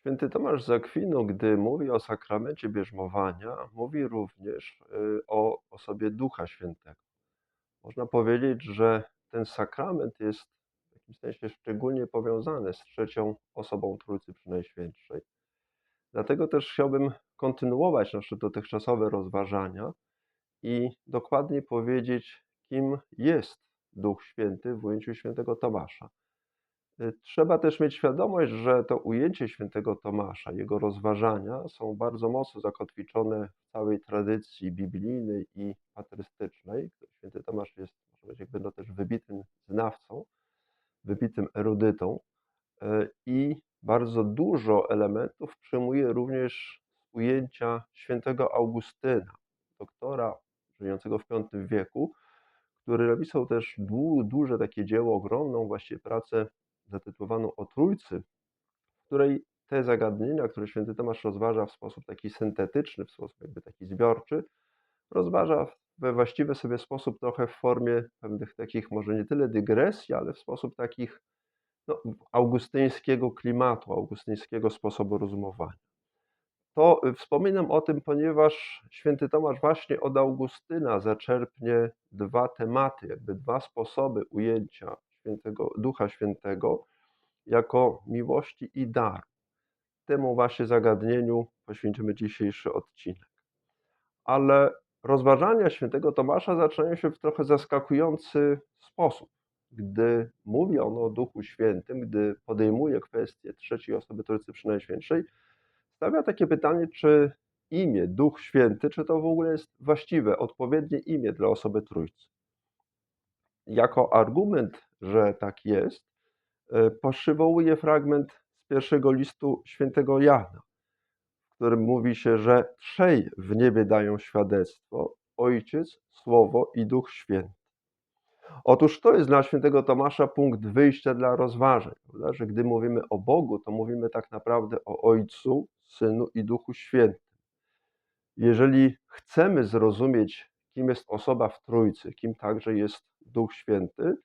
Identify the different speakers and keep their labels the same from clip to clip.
Speaker 1: Święty Tomasz z Akwinu, gdy mówi o sakramencie bierzmowania, mówi również y, o osobie Ducha Świętego. Można powiedzieć, że ten sakrament jest w jakimś sensie szczególnie powiązany z trzecią osobą Trójcy Przenajświętszej. Dlatego też chciałbym kontynuować nasze dotychczasowe rozważania i dokładnie powiedzieć, kim jest Duch Święty w ujęciu świętego Tomasza. Trzeba też mieć świadomość, że to ujęcie świętego Tomasza, jego rozważania są bardzo mocno zakotwiczone w całej tradycji biblijnej i patrystycznej. Święty Tomasz jest, można powiedzieć, jakby no też wybitnym znawcą, wybitnym erudytą y, i bardzo dużo elementów przyjmuje również ujęcia świętego Augustyna, doktora żyjącego w V wieku, który napisał też duże takie dzieło, ogromną właściwie pracę zatytułowaną o Trójcy, w której te zagadnienia, które święty Tomasz rozważa w sposób taki syntetyczny, w sposób jakby taki zbiorczy, rozważa we właściwy sobie sposób, trochę w formie pewnych takich, może nie tyle dygresji, ale w sposób takich no, augustyńskiego klimatu, augustyńskiego sposobu rozumowania. To y, wspominam o tym, ponieważ święty Tomasz właśnie od Augustyna zaczerpnie dwa tematy, jakby dwa sposoby ujęcia świętego, Ducha Świętego jako miłości i daru. Temu właśnie zagadnieniu poświęcimy dzisiejszy odcinek. Ale rozważania świętego Tomasza zaczynają się w trochę zaskakujący sposób. Gdy mówi on o Duchu Świętym, gdy podejmuje kwestię trzeciej osoby Trójcy Przynajświętszej, stawia takie pytanie, czy imię Duch Święty, czy to w ogóle jest właściwe, odpowiednie imię dla osoby Trójcy. Jako argument, że tak jest, e, przywołuje fragment z pierwszego listu świętego Jana, w którym mówi się, że trzej w niebie dają świadectwo: Ojciec, Słowo i Duch Święty. Otóż to jest dla świętego Tomasza punkt wyjścia dla rozważań, prawda? że gdy mówimy o Bogu, to mówimy tak naprawdę o Ojcu, Synu i Duchu Świętym. Jeżeli chcemy zrozumieć, kim jest osoba w Trójcy, kim także jest Duch Święty,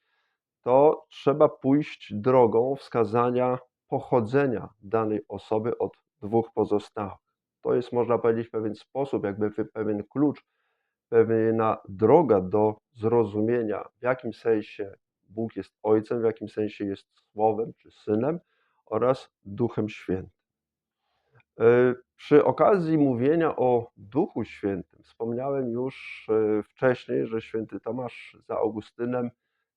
Speaker 1: to trzeba pójść drogą wskazania pochodzenia danej osoby od dwóch pozostałych. To jest, można powiedzieć, pewien sposób, jakby pewien klucz, pewna droga do zrozumienia, w jakim sensie Bóg jest Ojcem, w jakim sensie jest Słowem czy Synem oraz Duchem Świętym. E, Przy okazji mówienia o Duchu Świętym wspomniałem już e, wcześniej, że święty Tomasz za Augustynem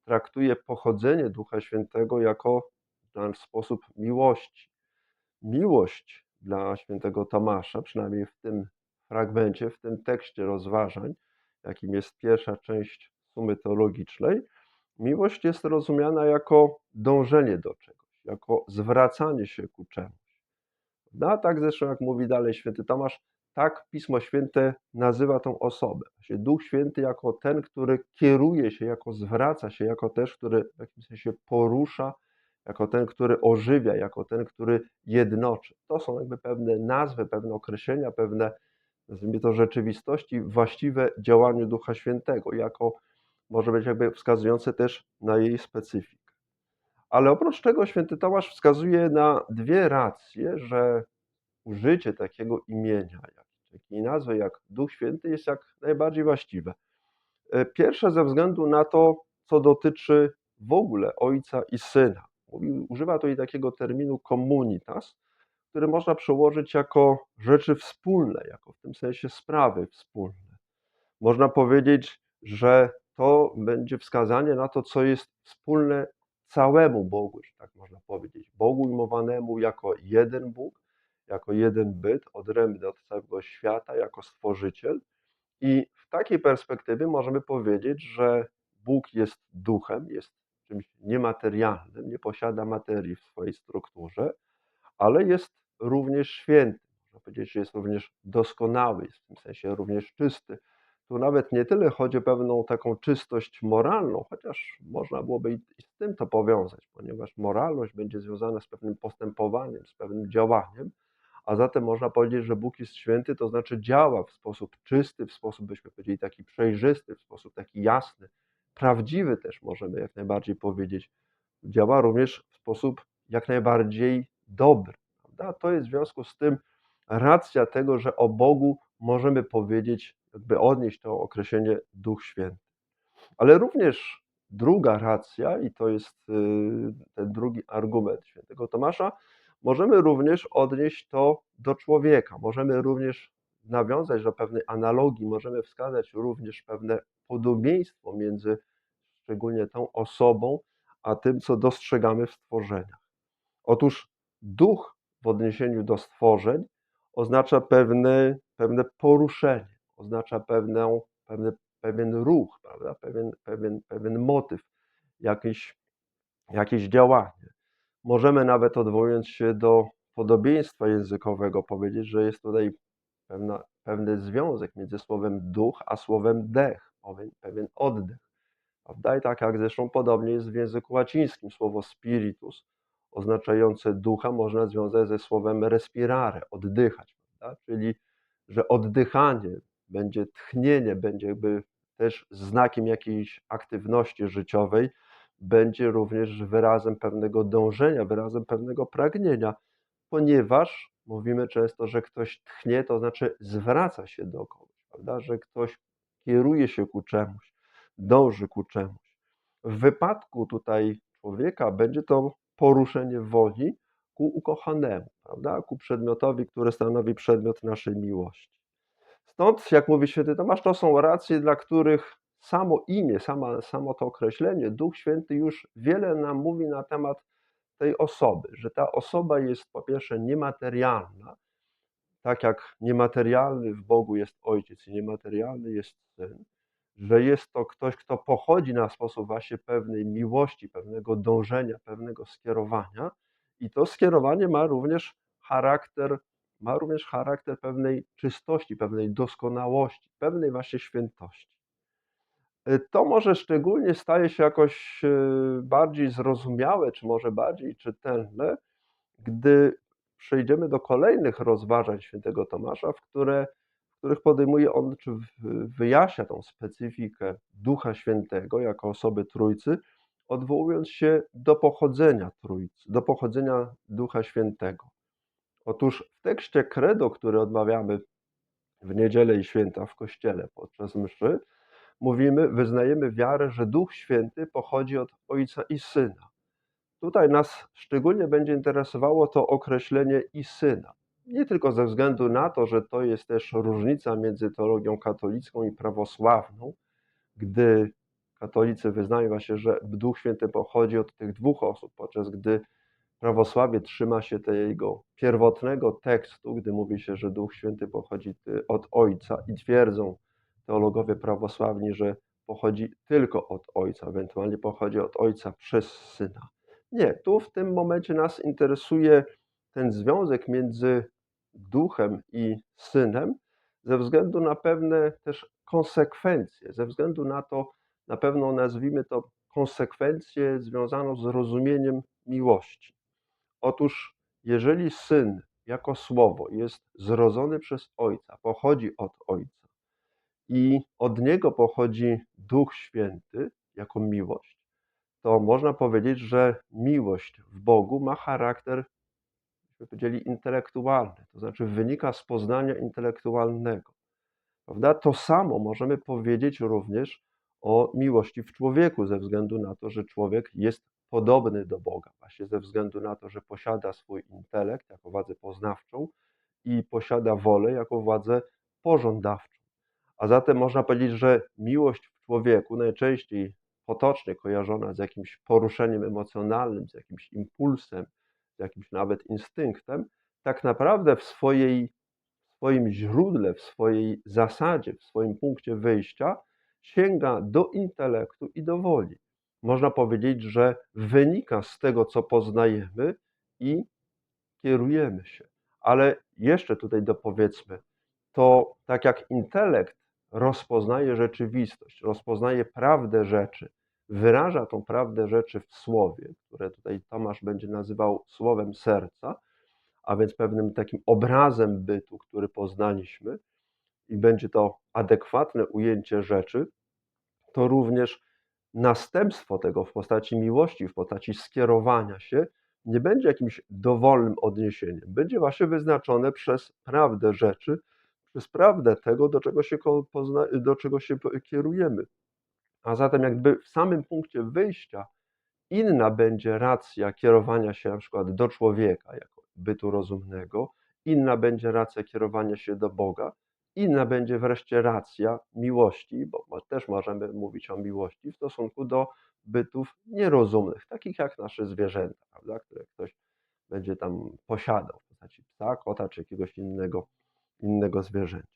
Speaker 1: traktuje pochodzenie Ducha Świętego jako nasz sposób miłości. Miłość dla świętego Tomasza, przynajmniej w tym fragmencie, w tym tekście rozważań, jakim jest pierwsza część sumy teologicznej, miłość jest rozumiana jako dążenie do czegoś, jako zwracanie się ku czemuś. No a tak zresztą, jak mówi dalej święty Tomasz, tak Pismo Święte nazywa tą osobę. Właśnie Duch Święty jako ten, który kieruje się, jako zwraca się, jako też, który w jakimś sensie porusza, jako ten, który ożywia, jako ten, który jednoczy. To są jakby pewne nazwy, pewne określenia, pewne, nazwijmy to, rzeczywistości właściwe działaniu Ducha Świętego, jako może być jakby wskazujące też na jej specyfikę. Ale oprócz tego święty Tomasz wskazuje na dwie racje, że użycie takiego imienia, jak, takiej nazwy jak Duch Święty jest jak najbardziej właściwe. E, Pierwsze ze względu na to, co dotyczy w ogóle Ojca i Syna. Używa tutaj takiego terminu communitas, który można przełożyć jako rzeczy wspólne, jako w tym sensie sprawy wspólne. Można powiedzieć, że to będzie wskazanie na to, co jest wspólne całemu Bogu, tak można powiedzieć. Bogu ujmowanemu jako jeden Bóg, jako jeden byt, odrębny od całego świata, jako stworzyciel. I w takiej perspektywie możemy powiedzieć, że Bóg jest duchem, jest czymś niematerialnym, nie posiada materii w swojej strukturze, ale jest również święty. Można powiedzieć, że jest również doskonały, jest w tym sensie również czysty. Tu nawet nie tyle chodzi o pewną taką czystość moralną, chociaż można byłoby i z tym to powiązać, ponieważ moralność będzie związana z pewnym postępowaniem, z pewnym działaniem, a zatem można powiedzieć, że Bóg jest święty, to znaczy działa w sposób czysty, w sposób, byśmy powiedzieli, taki przejrzysty, w sposób taki jasny, prawdziwy też możemy jak najbardziej powiedzieć. Działa również w sposób jak najbardziej dobry. prawda? To jest w związku z tym racja tego, że o Bogu możemy powiedzieć, jakby odnieść to określenie Duch Święty. Ale również druga racja, i to jest y, ten drugi argument świętego Tomasza, możemy również odnieść to do człowieka. Możemy również nawiązać do pewnej analogii, możemy wskazać również pewne podobieństwo między szczególnie tą osobą, a tym, co dostrzegamy w stworzeniach. Otóż duch w odniesieniu do stworzeń oznacza pewne, pewne poruszenie, oznacza pewną, pewne, pewien ruch, prawda? Pewien, pewien, pewien motyw, jakieś, jakieś działanie. Możemy nawet odwołując się do podobieństwa językowego powiedzieć, że jest tutaj pewna, pewny związek między słowem duch a słowem dech, pewien, pewien oddech. Prawda? I tak jak zresztą podobnie jest w języku łacińskim słowo spiritus, oznaczające ducha, można związać ze słowem respirare, oddychać. Prawda? Czyli, że oddychanie będzie tchnienie, będzie jakby też znakiem jakiejś aktywności życiowej, będzie również wyrazem pewnego dążenia, wyrazem pewnego pragnienia, ponieważ mówimy często, że ktoś tchnie, to znaczy zwraca się do kogoś, prawda? że ktoś kieruje się ku czemuś, dąży ku czemuś. W wypadku tutaj człowieka będzie to poruszenie woli ku ukochanemu, prawda? ku przedmiotowi, który stanowi przedmiot naszej miłości. Stąd, jak mówi święty Tomasz, to są racje, dla których samo imię, sama, samo to określenie, Duch Święty już wiele nam mówi na temat tej osoby, że ta osoba jest po pierwsze niematerialna, tak jak niematerialny w Bogu jest Ojciec i niematerialny jest Syn, że jest to ktoś, kto pochodzi na sposób właśnie pewnej miłości, pewnego dążenia, pewnego skierowania i to skierowanie ma również charakter, ma również charakter pewnej czystości, pewnej doskonałości, pewnej właśnie świętości. To może szczególnie staje się jakoś y, bardziej zrozumiałe, czy może bardziej czytelne, gdy przejdziemy do kolejnych rozważań świętego Tomasza, w, które, w których podejmuje on, czy wyjaśnia tą specyfikę Ducha Świętego jako osoby Trójcy, odwołując się do pochodzenia Trójcy, do pochodzenia Ducha Świętego. Otóż w tekście Credo, który odmawiamy w niedzielę i święta w kościele podczas mszy, mówimy, wyznajemy wiarę, że Duch Święty pochodzi od Ojca i Syna. Tutaj nas szczególnie będzie interesowało to określenie i Syna. Nie tylko ze względu na to, że to jest też różnica między teologią katolicką i prawosławną, gdy katolicy wyznają właśnie, że Duch Święty pochodzi od tych dwóch osób, podczas gdy prawosławie trzyma się tego pierwotnego tekstu, gdy mówi się, że Duch Święty pochodzi od Ojca i twierdzą, teologowie prawosławni, że pochodzi tylko od Ojca, ewentualnie pochodzi od Ojca przez Syna. Nie, tu w tym momencie nas interesuje ten związek między Duchem i Synem ze względu na pewne też konsekwencje, ze względu na to, na pewno nazwijmy to konsekwencję związaną z rozumieniem miłości. Otóż, jeżeli Syn jako Słowo jest zrodzony przez Ojca, pochodzi od Ojca, i od niego pochodzi Duch Święty jako miłość, to można powiedzieć, że miłość w Bogu ma charakter, byśmy powiedzieli, intelektualny, to znaczy wynika z poznania intelektualnego. Prawda? To samo możemy powiedzieć również o miłości w człowieku, ze względu na to, że człowiek jest podobny do Boga, właśnie ze względu na to, że posiada swój intelekt jako władzę poznawczą i posiada wolę jako władzę pożądawczą. A zatem można powiedzieć, że miłość w człowieku najczęściej potocznie kojarzona z jakimś poruszeniem emocjonalnym, z jakimś impulsem, z jakimś nawet instynktem, tak naprawdę w swojej, w swoim źródle, w swojej zasadzie, w swoim punkcie wyjścia sięga do intelektu i do woli. Można powiedzieć, że wynika z tego, co poznajemy i kierujemy się. Ale jeszcze tutaj dopowiedzmy, to tak jak intelekt rozpoznaje rzeczywistość, rozpoznaje prawdę rzeczy, wyraża tą prawdę rzeczy w słowie, które tutaj Tomasz będzie nazywał słowem serca, a więc pewnym takim obrazem bytu, który poznaliśmy, i będzie to adekwatne ujęcie rzeczy, to również następstwo tego w postaci miłości, w postaci skierowania się, nie będzie jakimś dowolnym odniesieniem. Będzie właśnie wyznaczone przez prawdę rzeczy, przez prawdę tego, do czego się, pozna, do czego się kierujemy. A zatem, jakby w samym punkcie wyjścia, inna będzie racja kierowania się na przykład do człowieka jako bytu rozumnego, inna będzie racja kierowania się do Boga, inna będzie wreszcie racja miłości, bo też możemy mówić o miłości w stosunku do bytów nierozumnych, takich jak nasze zwierzęta, prawda, które ktoś będzie tam posiadał, w postaci psa, kota czy jakiegoś innego, innego zwierzęcia.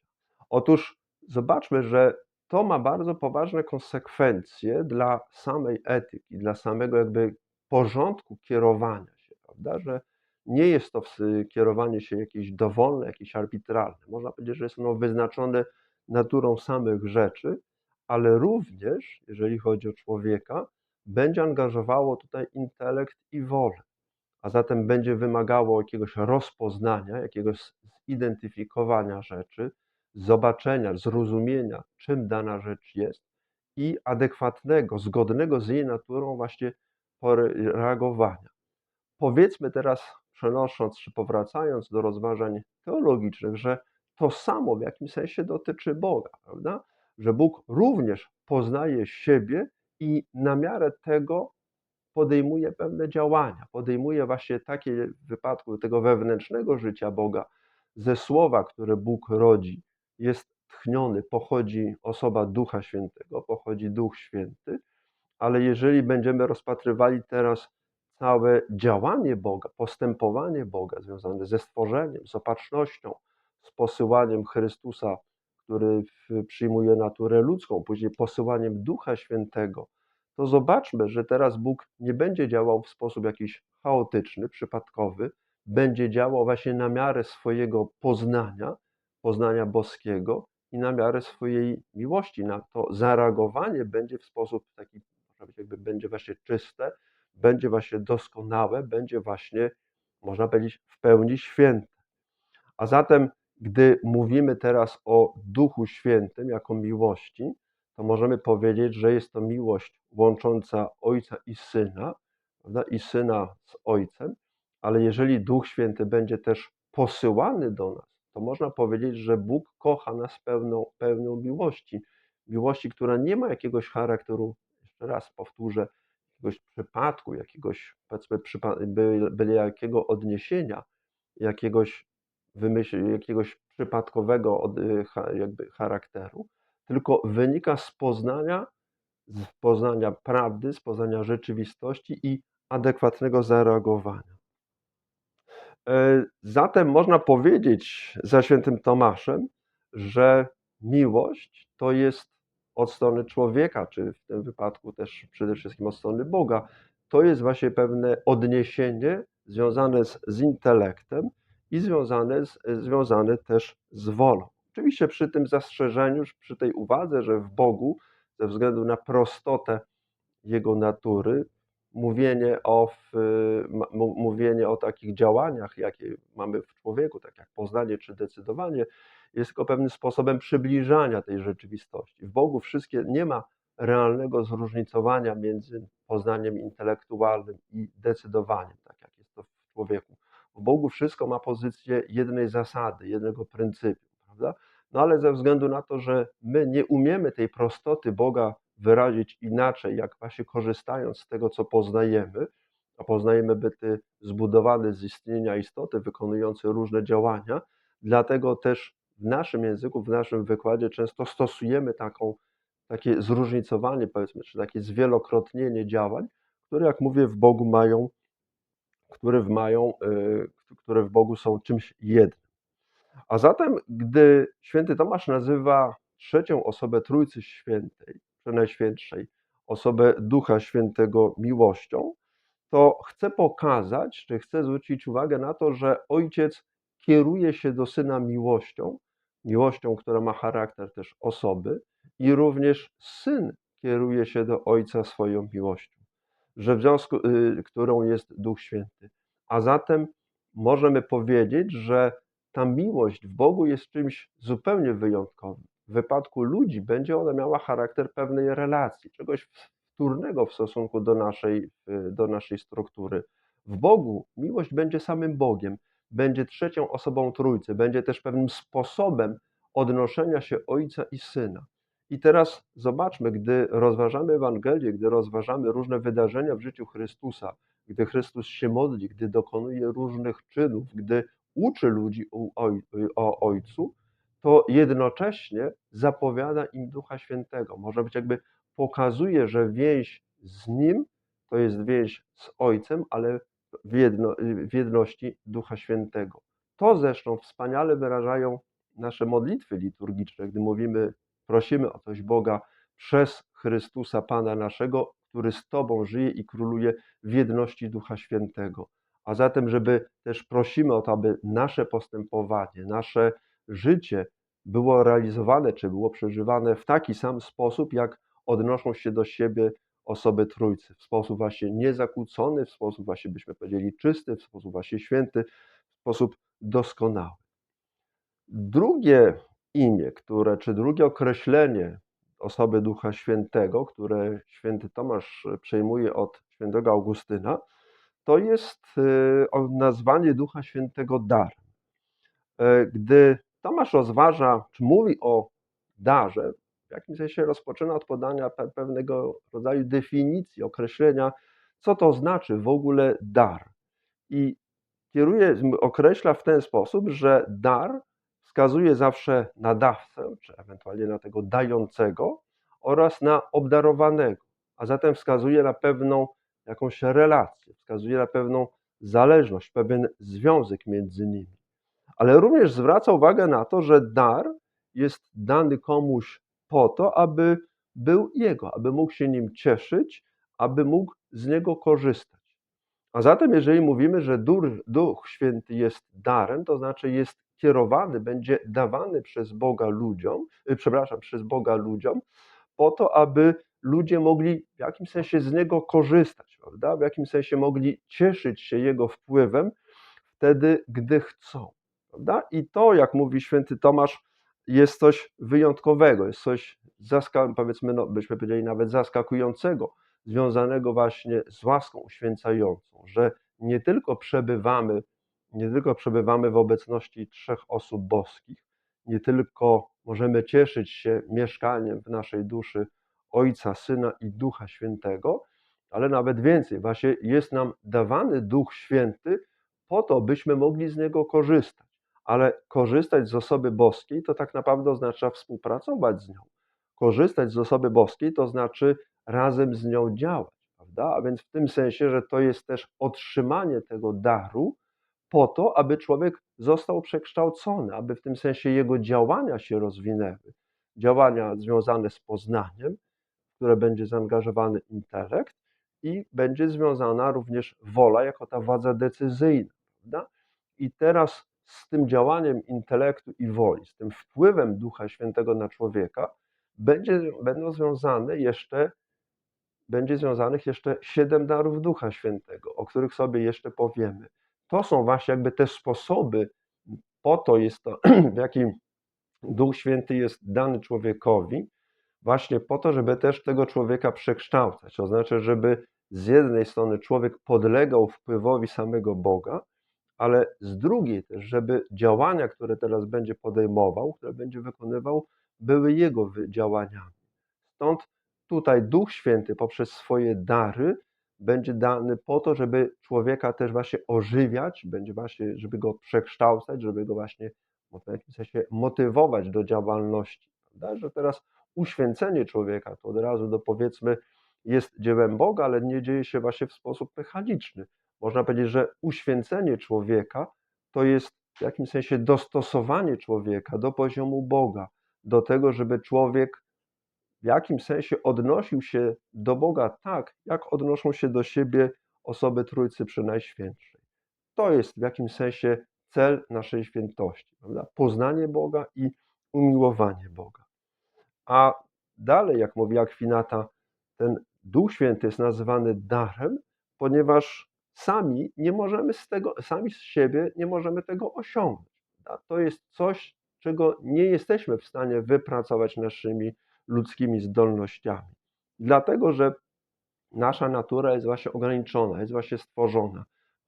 Speaker 1: Otóż zobaczmy, że to ma bardzo poważne konsekwencje dla samej etyki, dla samego jakby porządku kierowania się, prawda, że nie jest to kierowanie się jakieś dowolne, jakieś arbitralne. Można powiedzieć, że jest ono wyznaczone naturą samych rzeczy, ale również, jeżeli chodzi o człowieka, będzie angażowało tutaj intelekt i wolę, a zatem będzie wymagało jakiegoś rozpoznania, jakiegoś zidentyfikowania rzeczy, zobaczenia, zrozumienia, czym dana rzecz jest i adekwatnego, zgodnego z jej naturą właśnie reagowania. Powiedzmy teraz, przenosząc czy powracając do rozważań teologicznych, że to samo w jakimś sensie dotyczy Boga, prawda? Że Bóg również poznaje siebie i na miarę tego podejmuje pewne działania. Podejmuje właśnie takie w wypadku tego wewnętrznego życia Boga, ze słowa, które Bóg rodzi, jest tchniony, pochodzi osoba Ducha Świętego, pochodzi Duch Święty, ale jeżeli będziemy rozpatrywali teraz całe działanie Boga, postępowanie Boga związane ze stworzeniem, z opatrznością, z posyłaniem Chrystusa, który przyjmuje naturę ludzką, później posyłaniem Ducha Świętego, to zobaczmy, że teraz Bóg nie będzie działał w sposób jakiś chaotyczny, przypadkowy, będzie działał właśnie na miarę swojego poznania, poznania boskiego i na miarę swojej miłości. Na to zareagowanie będzie w sposób taki, jakby będzie właśnie czyste, będzie właśnie doskonałe, będzie właśnie, można powiedzieć, w pełni święte. A zatem, gdy mówimy teraz o Duchu Świętym jako miłości, to możemy powiedzieć, że jest to miłość łącząca Ojca i Syna, prawda? i Syna z Ojcem, ale jeżeli Duch Święty będzie też posyłany do nas, to można powiedzieć, że Bóg kocha nas pełną, pełnią miłości. Miłości, która nie ma jakiegoś charakteru, jeszcze raz powtórzę, jakiegoś przypadku, jakiegoś, powiedzmy, przypa- byle, byle jakiego odniesienia, jakiegoś wymyśl, jakiegoś przypadkowego od, y, jakby charakteru, tylko wynika z poznania, z poznania prawdy, z poznania rzeczywistości i adekwatnego zareagowania. E, Zatem można powiedzieć za świętym Tomaszem, że miłość to jest od strony człowieka, czy w tym wypadku też przede wszystkim od strony Boga, to jest właśnie pewne odniesienie związane z, z intelektem i związane, z, związane też z wolą. Oczywiście przy tym zastrzeżeniu, przy tej uwadze, że w Bogu, ze względu na prostotę jego natury, mówienie o, w, mówienie o takich działaniach, jakie mamy w człowieku, tak jak poznanie czy decydowanie, jest tylko pewnym sposobem przybliżania tej rzeczywistości. W Bogu wszystkie nie ma realnego zróżnicowania między poznaniem intelektualnym i decydowaniem, tak jak jest to w człowieku. W Bogu wszystko ma pozycję jednej zasady, jednego pryncypium, prawda? No ale ze względu na to, że my nie umiemy tej prostoty Boga wyrazić inaczej, jak właśnie korzystając z tego, co poznajemy, a poznajemy byty zbudowane z istnienia istoty, wykonujące różne działania, dlatego też w naszym języku, w naszym wykładzie często stosujemy taką, takie zróżnicowanie, powiedzmy, czy takie zwielokrotnienie działań, które, jak mówię, w Bogu mają, które w, mają, y, które w Bogu są czymś jednym. A zatem, gdy święty Tomasz nazywa trzecią osobę Trójcy Świętej, Przenajświętszej, osobę Ducha Świętego miłością, to chce pokazać, czy chce zwrócić uwagę na to, że ojciec kieruje się do syna miłością, miłością, która ma charakter też osoby, i również syn kieruje się do ojca swoją miłością, że w związku, y, którą jest Duch Święty. A zatem możemy powiedzieć, że ta miłość w Bogu jest czymś zupełnie wyjątkowym. W wypadku ludzi będzie ona miała charakter pewnej relacji, czegoś wtórnego w stosunku do naszej, y, do naszej struktury W Bogu miłość będzie samym Bogiem, będzie trzecią osobą Trójcy, będzie też pewnym sposobem odnoszenia się Ojca i Syna. I teraz zobaczmy, gdy rozważamy Ewangelię, gdy rozważamy różne wydarzenia w życiu Chrystusa, gdy Chrystus się modli, gdy dokonuje różnych czynów, gdy uczy ludzi o, oj, o Ojcu, to jednocześnie zapowiada im Ducha Świętego. Może być jakby pokazuje, że więź z Nim to jest więź z Ojcem, ale w, jedno, w jedności Ducha Świętego. To zresztą wspaniale wyrażają nasze modlitwy liturgiczne, gdy mówimy, prosimy o coś Boga przez Chrystusa Pana naszego, który z Tobą żyje i króluje w jedności Ducha Świętego. A zatem, żeby też prosimy o to, aby nasze postępowanie, nasze życie było realizowane, czy było przeżywane w taki sam sposób, jak odnoszą się do siebie osoby Trójcy, w sposób właśnie niezakłócony, w sposób właśnie, byśmy powiedzieli, czysty, w sposób właśnie święty, w sposób doskonały. Drugie imię, które, czy drugie określenie osoby Ducha Świętego, które święty Tomasz przejmuje od świętego Augustyna, to jest y, nazwanie Ducha Świętego darem. E, gdy Tomasz rozważa, czy mówi o darze, w jakimś sensie rozpoczyna od podania pewnego rodzaju definicji, określenia, co to znaczy w ogóle dar. I kieruje, określa w ten sposób, że dar wskazuje zawsze na dawcę, czy ewentualnie na tego dającego, oraz na obdarowanego, a zatem wskazuje na pewną jakąś relację, wskazuje na pewną zależność, pewien związek między nimi. Ale również zwraca uwagę na to, że dar jest dany komuś po to, aby był jego, aby mógł się nim cieszyć, aby mógł z niego korzystać. A zatem, jeżeli mówimy, że Duch Święty jest darem, to znaczy jest kierowany, będzie dawany przez Boga ludziom, y, przepraszam, przez Boga ludziom, po to, aby ludzie mogli w jakimś sensie z niego korzystać, prawda? W jakimś sensie mogli cieszyć się jego wpływem wtedy, gdy chcą. Prawda? I to, jak mówi święty Tomasz, jest coś wyjątkowego, jest coś, powiedzmy, no, byśmy powiedzieli nawet zaskakującego, związanego właśnie z łaską uświęcającą, że nie tylko przebywamy, nie tylko przebywamy w obecności trzech osób boskich, nie tylko możemy cieszyć się mieszkaniem w naszej duszy Ojca, Syna i Ducha Świętego, ale nawet więcej, właśnie jest nam dawany Duch Święty po to, byśmy mogli z niego korzystać. Ale korzystać z osoby boskiej to tak naprawdę oznacza współpracować z nią. Korzystać z osoby boskiej to znaczy razem z nią działać, prawda? A więc w tym sensie, że to jest też otrzymanie tego daru po to, aby człowiek został przekształcony, aby w tym sensie jego działania się rozwinęły. Działania związane z poznaniem, w które będzie zaangażowany intelekt i będzie związana również wola jako ta władza decyzyjna, prawda? I teraz z tym działaniem intelektu i woli, z tym wpływem Ducha Świętego na człowieka, będzie, będą związane jeszcze, będzie związanych jeszcze siedem darów Ducha Świętego, o których sobie jeszcze powiemy. To są właśnie jakby te sposoby, po to jest to, w jakim Duch Święty jest dany człowiekowi, właśnie po to, żeby też tego człowieka przekształcać. To znaczy, żeby z jednej strony człowiek podlegał wpływowi samego Boga, ale z drugiej też, żeby działania, które teraz będzie podejmował, które będzie wykonywał, były jego działaniami. Stąd tutaj Duch Święty poprzez swoje dary będzie dany po to, żeby człowieka też właśnie ożywiać, będzie właśnie, żeby go przekształcać, żeby go właśnie w jakimś sensie motywować do działalności. Prawda? Że teraz uświęcenie człowieka to od razu do powiedzmy jest dziełem Boga, ale nie dzieje się właśnie w sposób mechaniczny. Można powiedzieć, że uświęcenie człowieka to jest w jakimś sensie dostosowanie człowieka do poziomu Boga, do tego, żeby człowiek w jakimś sensie odnosił się do Boga tak, jak odnoszą się do siebie osoby Trójcy Przynajświętszej. To jest w jakimś sensie cel naszej świętości, prawda? Poznanie Boga i umiłowanie Boga. A dalej, jak mówi Akwinata, ten Duch Święty jest nazywany darem, ponieważ sami nie możemy z tego, sami z siebie nie możemy tego osiągnąć. To jest coś, czego nie jesteśmy w stanie wypracować naszymi ludzkimi zdolnościami. Dlatego, że nasza natura jest właśnie ograniczona, jest właśnie stworzona.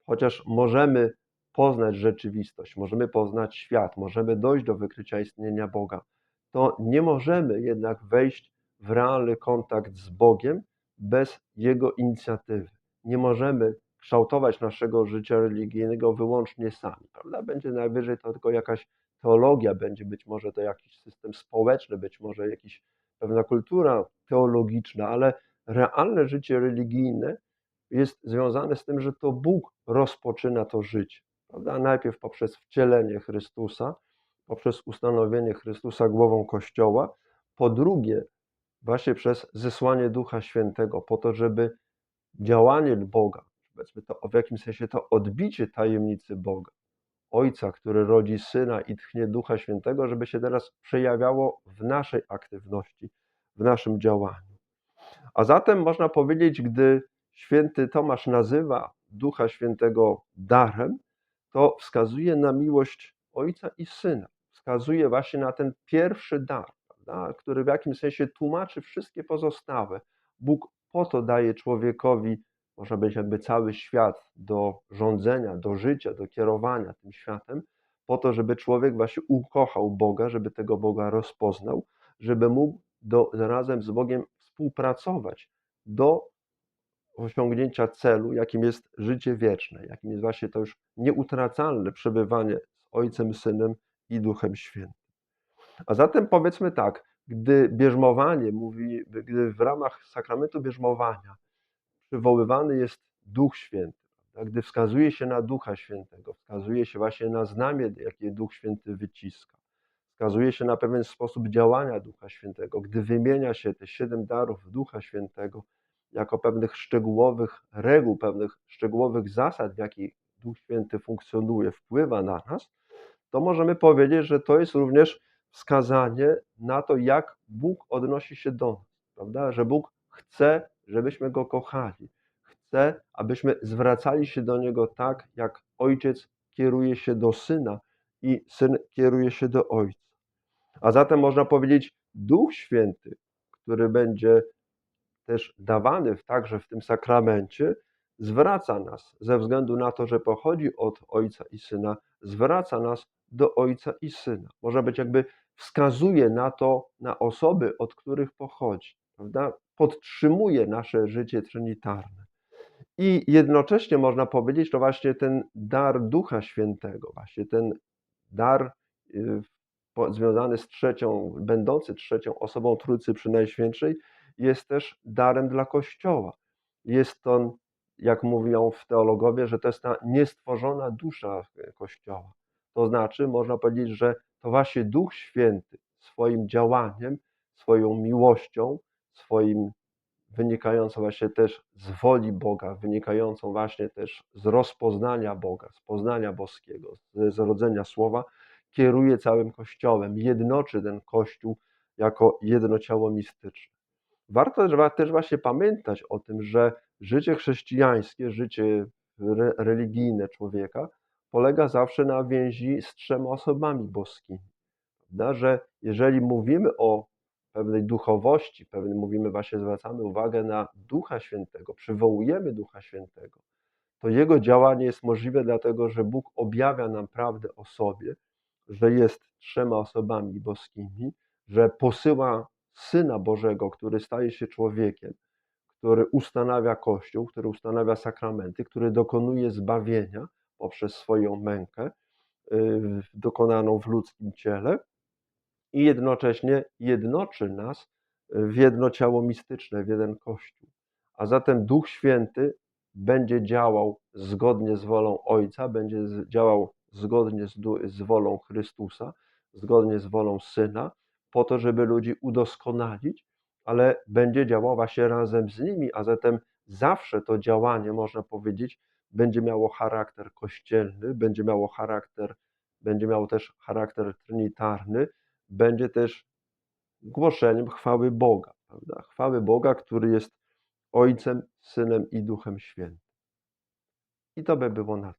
Speaker 1: chociaż możemy poznać rzeczywistość, możemy poznać świat, możemy dojść do wykrycia istnienia Boga, to nie możemy jednak wejść w realny kontakt z Bogiem bez Jego inicjatywy. Nie możemy kształtować naszego życia religijnego wyłącznie sami, prawda? Będzie najwyżej to tylko jakaś teologia, będzie być może to jakiś system społeczny, być może jakiś pewna kultura teologiczna, ale realne życie religijne jest związane z tym, że to Bóg rozpoczyna to życie. Prawda? Najpierw poprzez wcielenie Chrystusa, poprzez ustanowienie Chrystusa głową Kościoła, po drugie, właśnie przez zesłanie Ducha Świętego, po to, żeby działanie Boga, powiedzmy to w jakimś sensie to odbicie tajemnicy Boga, Ojca, który rodzi Syna i tchnie Ducha Świętego, żeby się teraz przejawiało w naszej aktywności, w naszym działaniu. A zatem można powiedzieć, gdy święty Tomasz nazywa Ducha Świętego darem, to wskazuje na miłość Ojca i Syna. Wskazuje właśnie na ten pierwszy dar, prawda, który w jakimś sensie tłumaczy wszystkie pozostałe. Bóg po to daje człowiekowi, można być jakby cały świat do rządzenia, do życia, do kierowania tym światem, po to, żeby człowiek właśnie ukochał Boga, żeby tego Boga rozpoznał, żeby mógł do, razem z Bogiem współpracować do osiągnięcia celu, jakim jest życie wieczne, jakim jest właśnie to już nieutracalne przebywanie z Ojcem, Synem i Duchem Świętym. A zatem powiedzmy tak, gdy bierzmowanie mówi, gdy w ramach sakramentu bierzmowania przywoływany jest Duch Święty, gdy wskazuje się na Ducha Świętego, wskazuje się właśnie na znamie, jakie Duch Święty wyciska, wskazuje się na pewien sposób działania Ducha Świętego, gdy wymienia się te siedem darów Ducha Świętego jako pewnych szczegółowych reguł, pewnych szczegółowych zasad, w jakich Duch Święty funkcjonuje, wpływa na nas, to możemy powiedzieć, że to jest również wskazanie na to, jak Bóg odnosi się do nas, prawda? Że Bóg chce, żebyśmy Go kochali. Chce, abyśmy zwracali się do Niego tak, jak Ojciec kieruje się do Syna i Syn kieruje się do Ojca. A zatem można powiedzieć, Duch Święty, który będzie też dawany także w tym sakramencie, zwraca nas, ze względu na to, że pochodzi od Ojca i Syna, zwraca nas do Ojca i Syna. Może być jakby wskazuje na to, na osoby, od których pochodzi, prawda? Podtrzymuje nasze życie trinitarne. I jednocześnie można powiedzieć, że właśnie ten dar Ducha Świętego, właśnie ten dar y, związany z trzecią, będący trzecią osobą Trójcy Przynajświętszej, jest też darem dla Kościoła. Jest on, jak mówią w teologowie, że to jest ta niestworzona dusza Kościoła. To znaczy, można powiedzieć, że to właśnie Duch Święty swoim działaniem, swoją miłością, swoim wynikającą właśnie też z woli Boga, wynikającą właśnie też z rozpoznania Boga, z poznania boskiego, ze zrodzenia Słowa, kieruje całym Kościołem, jednoczy ten Kościół jako jedno ciało mistyczne. Warto też właśnie pamiętać o tym, że życie chrześcijańskie, życie religijne człowieka polega zawsze na więzi z trzema osobami boskimi. Że jeżeli mówimy o pewnej duchowości, pewnym mówimy właśnie, zwracamy uwagę na Ducha Świętego, przywołujemy Ducha Świętego, to Jego działanie jest możliwe dlatego, że Bóg objawia nam prawdę o sobie, że jest trzema osobami boskimi, że posyła Syna Bożego, który staje się człowiekiem, który ustanawia Kościół, który ustanawia sakramenty, który dokonuje zbawienia poprzez swoją mękę y, dokonaną w ludzkim ciele i jednocześnie jednoczy nas w jedno ciało mistyczne, w jeden Kościół. A zatem Duch Święty będzie działał zgodnie z wolą Ojca, będzie działał zgodnie z, z wolą Chrystusa, zgodnie z wolą Syna, po to, żeby ludzi udoskonalić, ale będzie działał właśnie razem z nimi, a zatem zawsze to działanie, można powiedzieć, będzie miało charakter kościelny, będzie miało charakter, będzie miało też charakter trinitarny, będzie też głoszeniem chwały Boga, prawda? Chwały Boga, który jest Ojcem, Synem i Duchem Świętym. I to by było na